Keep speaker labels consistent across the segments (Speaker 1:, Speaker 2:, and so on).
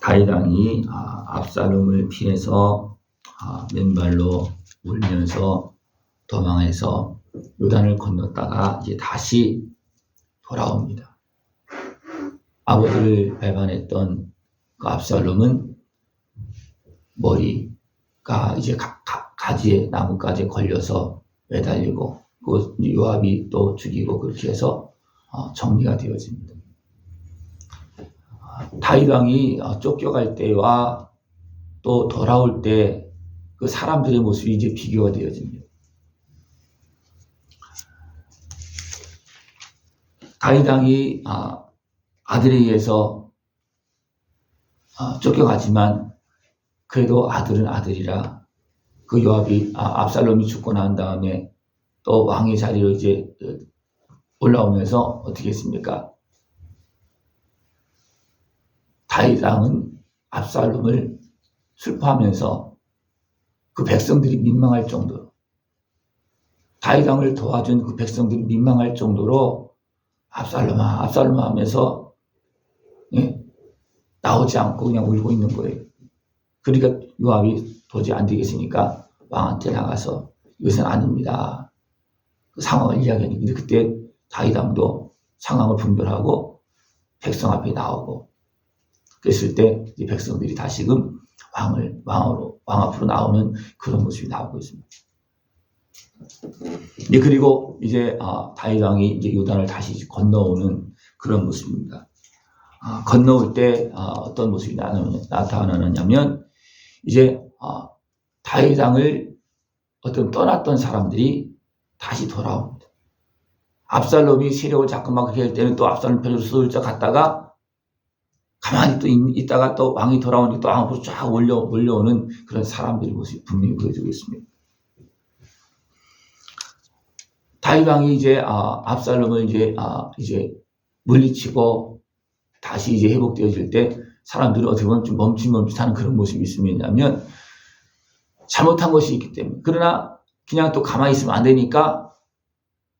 Speaker 1: 다윗왕이 아, 압살롬을 피해서 아, 맨발로 울면서 도망해서 요단을 건넜다가 이제 다시 돌아옵니다. 아버지를 배반했던 그 압살롬은 머리가 이제 가, 지에 나뭇가지에 걸려서 매달리고 그 요압이 또 죽이고 그렇게 해서 어, 정리가 되어집니다. 다윗 왕이 어, 쫓겨갈 때와 또 돌아올 때 그 사람들의 모습이 이제 비교가 되어집니다. 다윗 왕이 아, 아들에 의해서 어, 쫓겨가지만 그래도 아들은 아들이라 그 요압이 아, 압살롬이 죽고 난 다음에 또 왕의 자리로 이제 올라오면서 어떻게 했습니까? 다윗 왕은 압살롬을 슬퍼하면서 그 백성들이 민망할 정도로 다윗 왕을 도와준 그 백성들이 민망할 정도로 압살롬아 압살롬아 하면서 예? 나오지 않고 그냥 울고 있는 거예요. 그러니까 요압이 도저히 안 되겠으니까 왕한테 나가서 이것은 아닙니다. 그 상황을 이야기하니까 그때 다윗 왕도 상황을 분별하고 백성 앞에 나오고 그랬을 때 이 백성들이 다시금 왕을 왕으로 왕 앞으로 나오는 그런 모습이 나오고 있습니다. 예, 그리고 이제 아, 다윗 왕이 이제 요단을 다시 건너오는 그런 모습입니다. 아, 건너올 때 아, 어떤 모습이 나타나느냐면 이제 아, 다윗 왕을 어떤 떠났던 사람들이 다시 돌아옵니다. 압살롬이 세력을 자꾸만 그렇게 할 때는 또 압살롬 편으로 슬쩍 갔다가 가만히 또 있, 다가 또 왕이 돌아오니까 또 왕으로 쫙 올려, 올려오는 그런 사람들의 모습이 분명히 보여주고 있습니다. 다윗 왕이 이제 아, 압살롬을 이제 아, 이제 물리치고 다시 이제 회복되어질 때 사람들은 어떻게 보면 좀 멈칫멈칫하는 그런 모습이 있으면 잘못한 것이 있기 때문에 그러나 그냥 또 가만히 있으면 안 되니까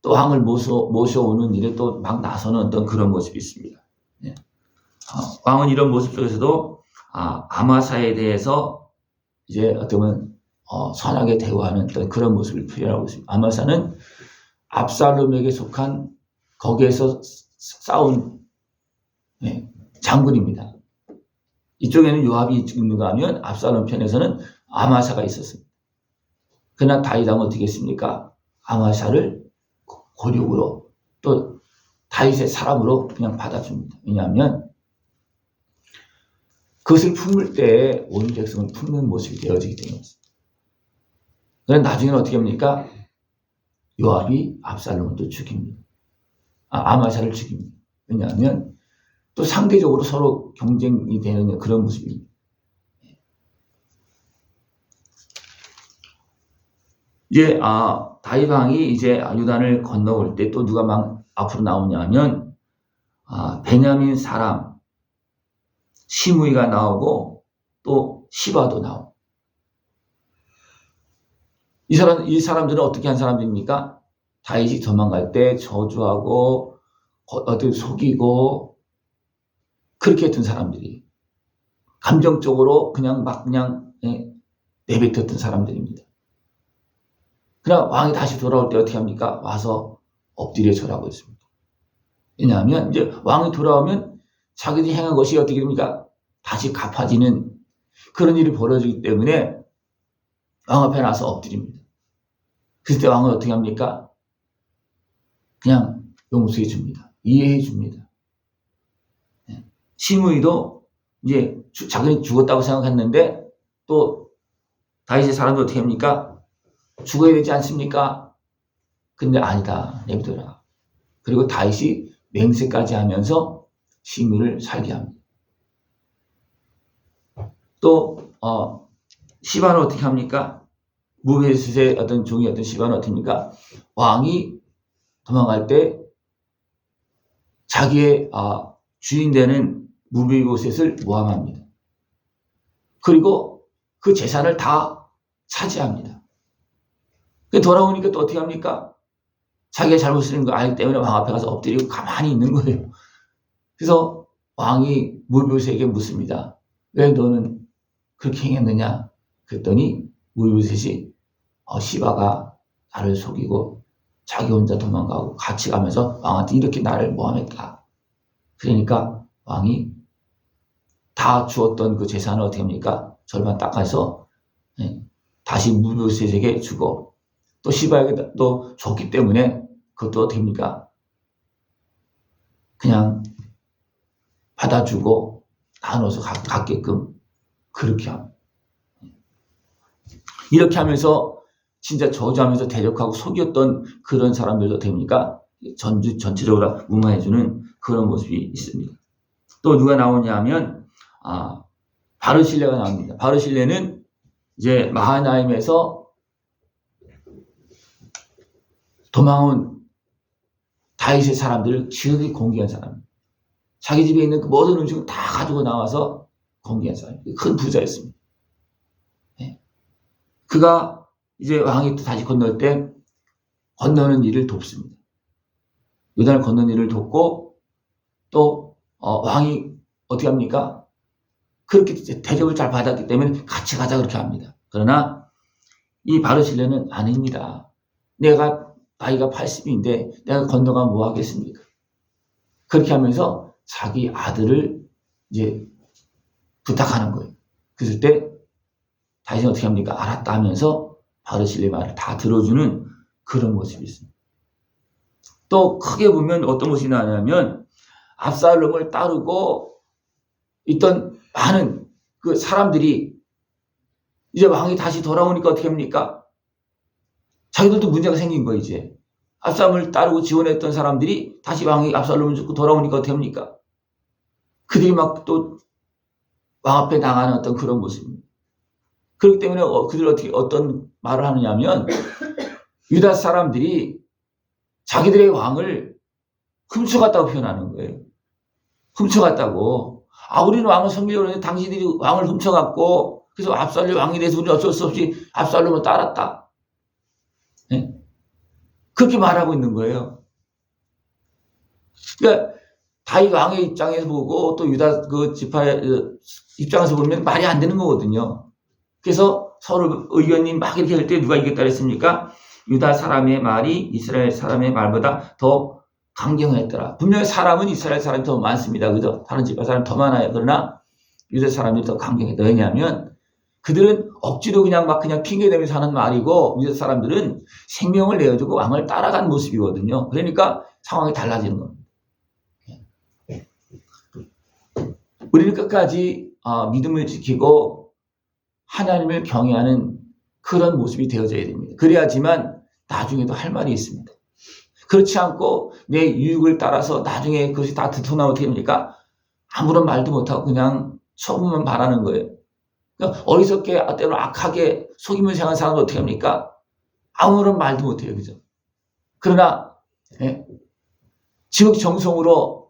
Speaker 1: 또 왕을 모셔, 모셔오는 일에 또 막 나서는 어떤 그런 모습이 있습니다. 네. 어, 왕은 이런 모습 속에서도 아, 아마사에 대해서 이제 어떻게 보면 어, 선하게 대우하는 그런 모습을 표현하고 있습니다. 아마사는 압살롬에게 속한 거기에서 싸운 네, 장군입니다. 이쪽에는 요압이 있는가 하면 압살롬 편에서는 아마사가 있었습니다. 그러나 다윗왕은 어떻게 했습니까? 아마사를 고륙으로 또 다윗의 사람으로 그냥 받아줍니다. 왜냐하면 그것을 품을 때온 백성을 품는 모습이 되어지기 때문이었습니다. 그런데 나중에는 어떻게 합니까? 요압이 압살롬을 또 죽입니다. 아, 아마샤를 죽입니다. 왜냐하면 또 상대적으로 서로 경쟁이 되는 그런 모습입니다. 이제 아 다윗 왕이 이제 유단을 건너올 때 또 누가 막 앞으로 나오냐면 아 베냐민 사람 시무이가 나오고 또 시바도 나오고. 이 사람, 이 사람들은 어떻게 한 사람들입니까? 다윗이 도망갈 때 저주하고, 어떻게 속이고, 그렇게 했던 사람들이. 감정적으로 그냥 막 그냥 예, 내뱉었던 사람들입니다. 그러나 왕이 다시 돌아올 때 어떻게 합니까? 와서 엎드려 절하고 있습니다. 왜냐하면 이제 왕이 돌아오면 자기들이 행한 것이 어떻게 됩니까? 다시 갚아지는 그런 일이 벌어지기 때문에 왕 앞에 나서 엎드립니다. 그때 왕은 어떻게 합니까? 그냥 용서해 줍니다. 이해해 줍니다. 네. 시므이도 이제 자기는 죽었다고 생각했는데 또 다윗의 사람도 어떻게 합니까? 죽어야 되지 않습니까? 근데 아니다. 내비둬라. 그리고 다윗이 맹세까지 하면서 시민을 살게 합니다. 또 어, 시바는 어떻게 합니까? 무베셋의 어떤 종이 어떤 시바는 어떻게 합니까? 왕이 도망갈 때 자기의 아, 주인 되는 무비보셋을 모함합니다. 그리고 그 재산을 다 차지합니다. 그 돌아오니까 또 어떻게 합니까? 자기가 잘못 쓰는 거 알기 때문에 왕 앞에 가서 엎드리고 가만히 있는 거예요. 그래서 왕이 무비보셋에게 묻습니다. 왜 너는 그렇게 행했느냐? 그랬더니 무유셋이 어, 시바가 나를 속이고 자기 혼자 도망가고 같이 가면서 왕한테 이렇게 나를 모함했다. 그러니까 왕이 다 주었던 그 재산을 어떻게 합니까? 절반 닦아서 예, 다시 무유셋에게 주고 또 시바에게 또 줬기 때문에 그것도 어떻게 합니까? 그냥 받아주고 나눠서 가- 갖게끔 그렇게 합니다. 이렇게 하면서 진짜 저주하면서 대적하고 속였던 그런 사람들도 됩니까? 전주 전체적으로 무마해주는 그런 모습이 있습니다. 또 누가 나오냐 하면 아 바르실레가 나옵니다. 바르실레는 이제 마하나임에서 도망온 다윗의 사람들을 지극히 공개한 사람. 자기 집에 있는 그 모든 음식을 다 가지고 나와서 공개한 사람. 큰 부자였습니다. 예. 그가 이제 왕이 또 다시 건널 때 건너는 일을 돕습니다. 요단을 건너는 일을 돕고 또 어, 왕이 어떻게 합니까? 그렇게 대접을 잘 받았기 때문에 같이 가자 그렇게 합니다. 그러나 이 바르실레는 아닙니다. 내가 나이가 80인데 내가 건너가면 뭐 하겠습니까? 그렇게 하면서 자기 아들을 이제 부탁하는 거예요. 그랬을 때 다윗은 어떻게 합니까? 알았다 하면서 바르실레 말을 다 들어주는 그런 모습이 있습니다. 또 크게 보면 어떤 모습이 나냐면 압살롬을 따르고 있던 많은 그 사람들이 이제 왕이 다시 돌아오니까 어떻게 합니까? 자기들도 문제가 생긴 거 이제 압살롬을 따르고 지원했던 사람들이 다시 왕이 압살롬을 죽고 돌아오니까 어떻게 합니까? 그들이 막 또 왕 앞에 나가는 어떤 그런 모습입니다. 그렇기 때문에 어, 그들 어떻게 어떤 말을 하느냐면 유다 사람들이 자기들의 왕을 훔쳐갔다고 표현하는 거예요. 훔쳐갔다고. 아, 우리는 왕을 섬기려고 했는데 당신들이 왕을 훔쳐갔고, 그래서 압살롬 왕이 돼서 우리 어쩔 수 없이 압살롬을 따랐다. 예? 그렇게 말하고 있는 거예요. 그러니까 다윗 왕의 입장에서 보고 또 유다 그 지파의 그 입장에서 보면 말이 안 되는 거거든요. 그래서 서로 의견이 막 이렇게 할 때 누가 이겼다 그랬습니까? 유다 사람의 말이 이스라엘 사람의 말보다 더 강경했더라. 분명히 사람은 이스라엘 사람이 더 많습니다. 그죠? 다른 지파 사람 더 많아요. 그러나 유다 사람들이 더 강경했다. 왜냐하면 그들은 억지로 그냥 막 그냥 핑계대면서 하는 말이고 유다 사람들은 생명을 내어주고 왕을 따라간 모습이거든요. 그러니까 상황이 달라지는 겁니다. 우리는 끝까지 아, 믿음을 지키고 하나님을 경외하는 그런 모습이 되어져야 됩니다. 그래야지만 나중에도 할 말이 있습니다. 그렇지 않고 내 유익을 따라서 나중에 그것이 다 어떻게 됩니까? 아무런 말도 못하고 그냥 소문만 바라는 거예요. 그러니까 어리석게 때로 악하게 속임을 생각하는 사람은 어떻게 합니까? 아무런 말도 못해요. 그죠? 그러나 예, 지극 정성으로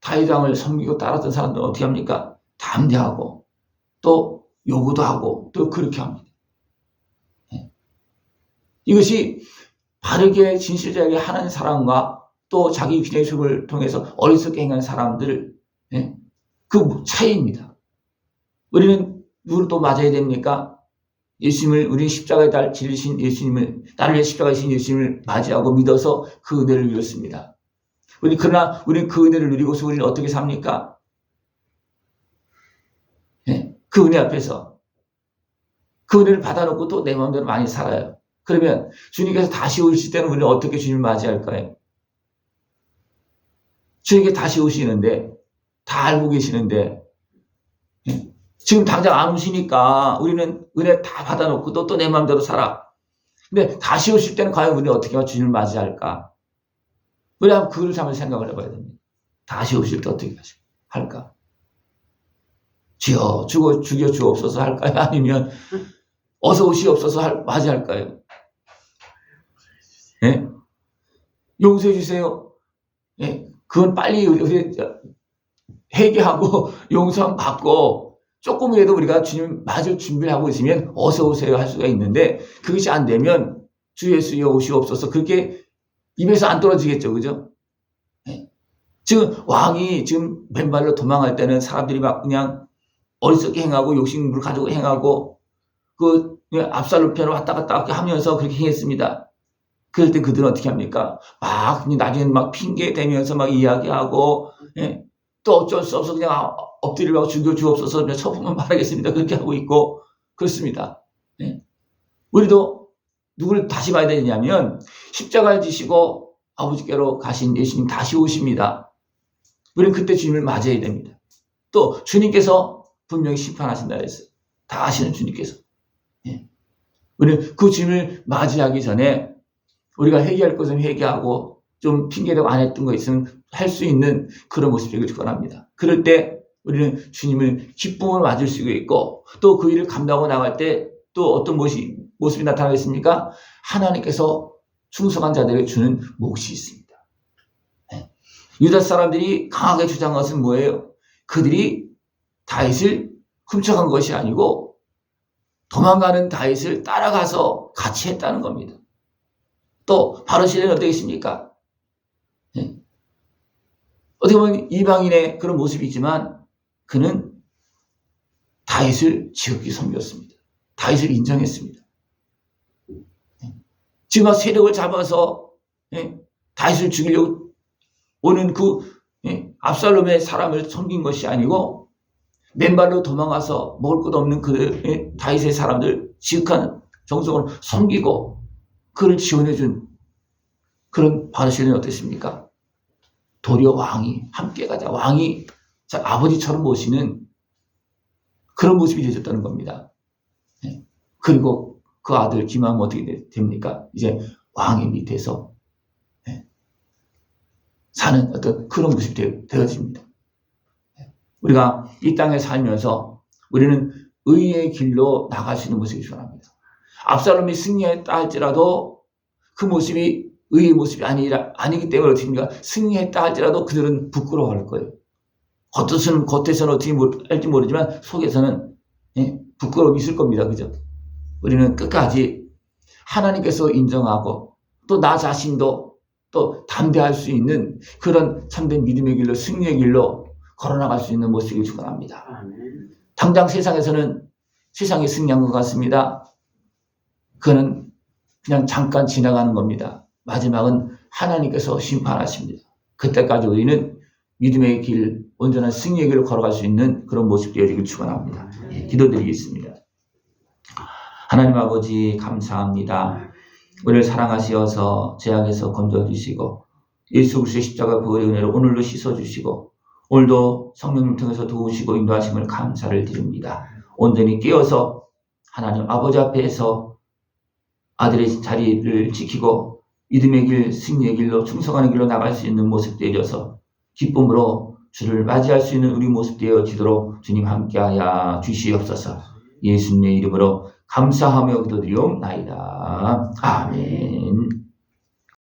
Speaker 1: 다윗왕을 섬기고 따랐던 사람들은 어떻게 합니까? 담대하고 또 요구도 하고 또 그렇게 합니다. 예. 이것이 바르게 진실되게 하는 사람과 또 자기 기내식을 통해서 어리석게 행하는 사람들 예? 그 차이입니다. 우리는 누구를 또 맞아야 됩니까? 예수님을 우리 십자가에 달 질리신 예수님을 나를 위해 십자가에 신 예수님을 맞이하고 믿어서 그 은혜를 누렸습니다. 우리 그러나 우리는 그 은혜를 누리고서 우리는 어떻게 삽니까? 예? 그 은혜 앞에서 그 은혜를 받아놓고 또 내 마음대로 많이 살아요. 그러면 주님께서 다시 오실 때는 우리는 어떻게 주님을 맞이할까요? 주님께 다시 오시는데 다 알고 계시는데 예? 지금 당장 안 오시니까 우리는 은혜 다 받아놓고 또또내 마음대로 살아. 근데 다시 오실 때는 과연 우리는 어떻게 주님을 맞이할까? 한번 그걸 한번 생각을 해봐야 됩니다. 다시 오실 때 어떻게 하시- 할까? 주여, 죽어, 죽여 주옵소서 할까요? 아니면 어서 오시옵소서 할, 맞이할까요? 예? 용서해 주세요. 예? 그건 빨리 회개하고 용서 받고 조금이라도 우리가 주님 맞을 준비를 하고 있으면 어서 오세요 할 수가 있는데 그것이 안 되면 주 예수여 오시옵소서 그렇게 입에서 안 떨어지겠죠, 그죠? 예. 지금 왕이 지금 맨발로 도망갈 때는 사람들이 막 그냥 어리석게 행하고 욕심을 가지고 행하고 그 압살롬 편을 왔다 갔다 하면서 그렇게 행했습니다. 그럴 때 그들은 어떻게 합니까? 막 나중에 막 핑계 대면서 막 이야기하고 예, 또 어쩔 수 없어 그냥 엎드리라고 죽여 주옵소서 그냥 처분만 바라겠습니다. 그렇게 하고 있고 그렇습니다. 예. 우리도 누구를 다시 봐야 되냐면 십자가를 지시고 아버지께로 가신 예수님 다시 오십니다. 우리는 그때 주님을 맞아야 됩니다. 또 주님께서 분명히 심판하신다 했어요. 다 아시는 주님께서. 예. 우리는 그 주님을 맞이하기 전에 우리가 회개할 것은 회개하고 좀 핑계대고 안 했던 거 있으면 할 수 있는 그런 모습을 축원합니다. 그럴 때 우리는 주님을 기쁨으로 맞을 수 있고 또 그 일을 감당하고 나갈 때 또 어떤 모습이, 모습이 나타나겠습니까? 하나님께서 충성한 자들에게 주는 몫이 있습니다. 네. 유다 사람들이 강하게 주장한 것은 뭐예요? 그들이 다윗을 훔쳐간 것이 아니고 도망가는 다윗을 따라가서 같이 했다는 겁니다. 또 바르실은 어떻겠습니까? 네. 어떻게 보면 이방인의 그런 모습이지만 그는 다윗을 지극히 섬겼습니다. 다윗을 인정했습니다. 지금 세력을 잡아서 예, 다윗을 죽이려고 오는 그 예, 압살롬의 사람을 섬긴 것이 아니고 맨발로 도망가서 먹을 것 없는 그 예, 다윗의 사람들 지극한 정성으로 섬기고 그를 지원해준 그런 바르실은 어땠습니까? 도리어 왕이 함께 가자 왕이 아버지처럼 모시는 그런 모습이 되셨다는 겁니다. 그리고 그 아들 김함은 어떻게 됩니까? 이제 왕의 밑에서 예, 사는 어떤 그런 모습이 되어집니다. 예, 우리가 이 땅에 살면서 우리는 의의 길로 나갈 수 있는 모습이 필요합니다. 압살롬이 승리했다 할지라도 그 모습이 의의 모습이 아니라, 아니기 때문에 어떻게 합니까? 승리했다 할지라도 그들은 부끄러워할 거예요. 겉에서는, 겉에서는 어떻게 할지 모르지만 속에서는 예, 부끄러움이 있을 겁니다. 그죠? 우리는 끝까지 하나님께서 인정하고 또 나 자신도 또 담대할 수 있는 그런 참된 믿음의 길로 승리의 길로 걸어나갈 수 있는 모습을 축원합니다. 당장 세상에서는 세상이 승리한 것 같습니다. 그는 그냥 잠깐 지나가는 겁니다. 마지막은 하나님께서 심판하십니다. 그때까지 우리는 믿음의 길, 온전한 승리의 길을 걸어갈 수 있는 그런 모습 되어지길 축원합니다. 예, 기도드리겠습니다. 하나님 아버지 감사합니다. 우리를 사랑하시어서 죄악에서 건져주시고 예수 그리스도의 십자가 부활의 은혜로 오늘도 씻어주시고 오늘도 성령님 통해서 도우시고 인도하심을 감사를 드립니다. 온전히 깨어서 하나님 아버지 앞에서 아들의 자리를 지키고 믿음의 길, 승리의 길로 충성하는 길로 나갈 수 있는 모습 되어서 기쁨으로 주를 맞이할 수 있는 우리 모습 되어지도록 주님 함께하여 주시옵소서. 예수님의 이름으로 감사하며 기도드리옵나이다. 아멘.